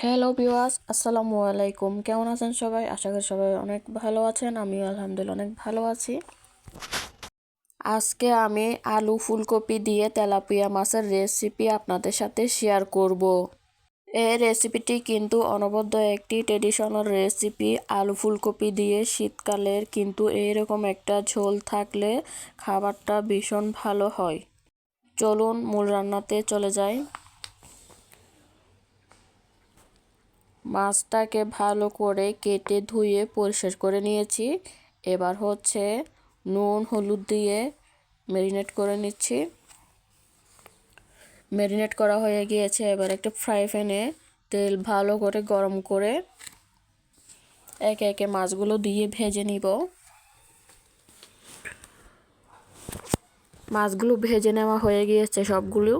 Hello বিওয়াস আসসালামু আলাইকুম কেমন আছেন সবাই? আশা করি সবাই অনেক ভালো আছেন। আমিও আলহামদুলিল্লাহ অনেক ভালো আছি। আজকে আমি আলু ফুলকপি দিয়ে তেলাপিয়া মাছের রেসিপি আপনাদের সাথে শেয়ার করব। এই রেসিপিটি কিন্তু অনবদ্য একটি ট্রেডিশনাল রেসিপি আলু ফুলকপি দিয়ে শীতকালের কিন্তু এইরকম একটা ঝোল থাকলে খাবারটা ভীষণ ভালো হয়। চলুন মূল রান্নাতে চলে যাই। মাছটাকে ভালো করে কেটে ধুয়ে পরিষ্কার করে নিয়েছি। এবার হচ্ছে নুন, হলুদ দিয়ে ম্যারিনেট করে নিচ্ছি। ম্যারিনেট করা হয়ে গিয়েছে এবার একটা ফ্রাই প্যানে তেল ভালো করে গরম করে একে একে মাছগুলো দিয়ে ভেজে নিব। মাছগুলো ভেজে নেওয়া হয়ে গিয়েছে সবগুলো।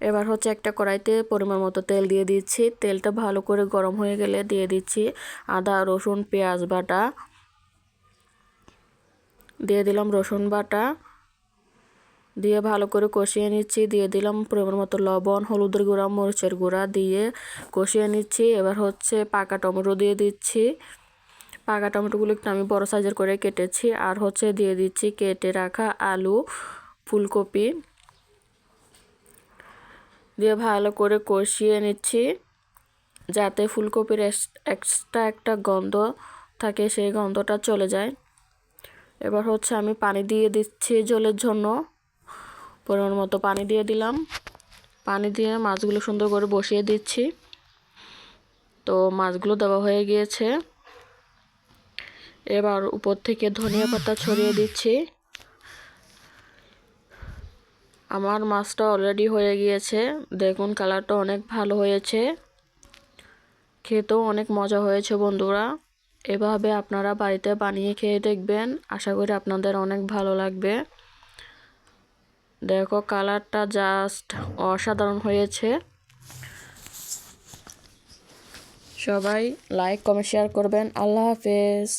এবার হচ্ছে একটা কড়াইতে পরিমাণ মতো তেল দিয়ে দিচ্ছি। তেলটা ভালো করে গরম হয়ে গেলে দিয়ে দিচ্ছি আদা, রসুন, পেঁয়াজ বাটা। দিয়ে দিলাম রসুন বাটা। দিয়ে ভালো করে কষিয়ে নিচ্ছি। দিয়ে দিলাম পরিমাণ মতো লবণ, হলুদের গুঁড়া, মরিচের গুঁড়া দিয়ে কষিয়ে নিচ্ছি। এবার হচ্ছে পাকা টমেটো দিয়ে দিচ্ছি। পাকা টমেটোগুলো একটু আমি বড় সাইজের করে কেটেছি। আর হচ্ছে দিয়ে দিচ্ছি কেটে রাখা আলু, ফুলকপি। দিয়ে ভালো করে কষিয়ে নিচ্ছি। যাতে ফুলকপির এক্সট্রা একটা গন্ধ থাকে, সেই গন্ধটা চলে যায়। এবার হচ্ছে আমি পানি দিয়ে দিচ্ছি জলের জন্য। পরিমাণ মতো পানি দিয়ে দিলাম। পানি দিয়ে মাছগুলো সুন্দর করে বসিয়ে দিচ্ছি। তো মাছগুলো দেওয়া হয়ে গিয়েছে। এবার উপর থেকে ধনিয়া পাতা ছড়িয়ে দিচ্ছি। আমার মাছটা অলরেডি হয়ে গিয়েছে। দেখুন কালারটা অনেক ভালো হয়েছে। খেতেও অনেক মজা হয়েছে বন্ধুরা। এভাবে আপনারা বাড়িতে বানিয়ে খেয়ে দেখবেন। আশা করি আপনাদের অনেক ভালো লাগবে। দেখো কালারটা জাস্ট অসাধারণ হয়েছে। সবাই লাইক কমেন্ট শেয়ার করবেন। আল্লাহ হাফেজ।